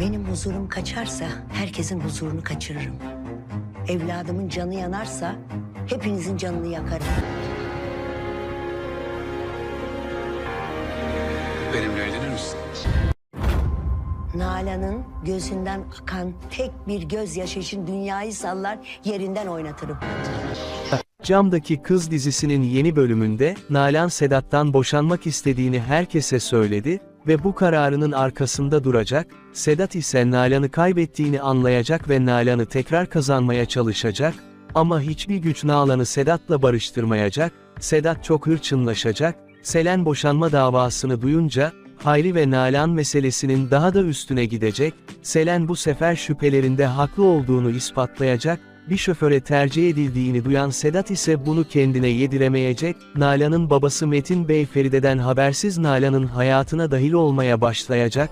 Benim huzurum kaçarsa herkesin huzurunu kaçırırım. Evladımın canı yanarsa hepinizin canını yakarım. Benimle evlenir misin? Nalan'ın gözünden akan tek bir gözyaşı için dünyayı sallar yerinden oynatırım. Camdaki Kız dizisinin yeni bölümünde, Nalan Sedat'tan boşanmak istediğini herkese söyledi ve bu kararının arkasında duracak, Sedat ise Nalan'ı kaybettiğini anlayacak ve Nalan'ı tekrar kazanmaya çalışacak, ama hiçbir güç Nalan'ı Sedat'la barıştırmayacak, Sedat çok hırçınlaşacak, Selen boşanma davasını duyunca, Hayri ve Nalan meselesinin daha da üstüne gidecek, Selen bu sefer şüphelerinde haklı olduğunu ispatlayacak, bir şoföre tercih edildiğini duyan Sedat ise bunu kendine yediremeyecek, Nalan'ın babası Metin Bey Feride'den habersiz Nalan'ın hayatına dahil olmaya başlayacak,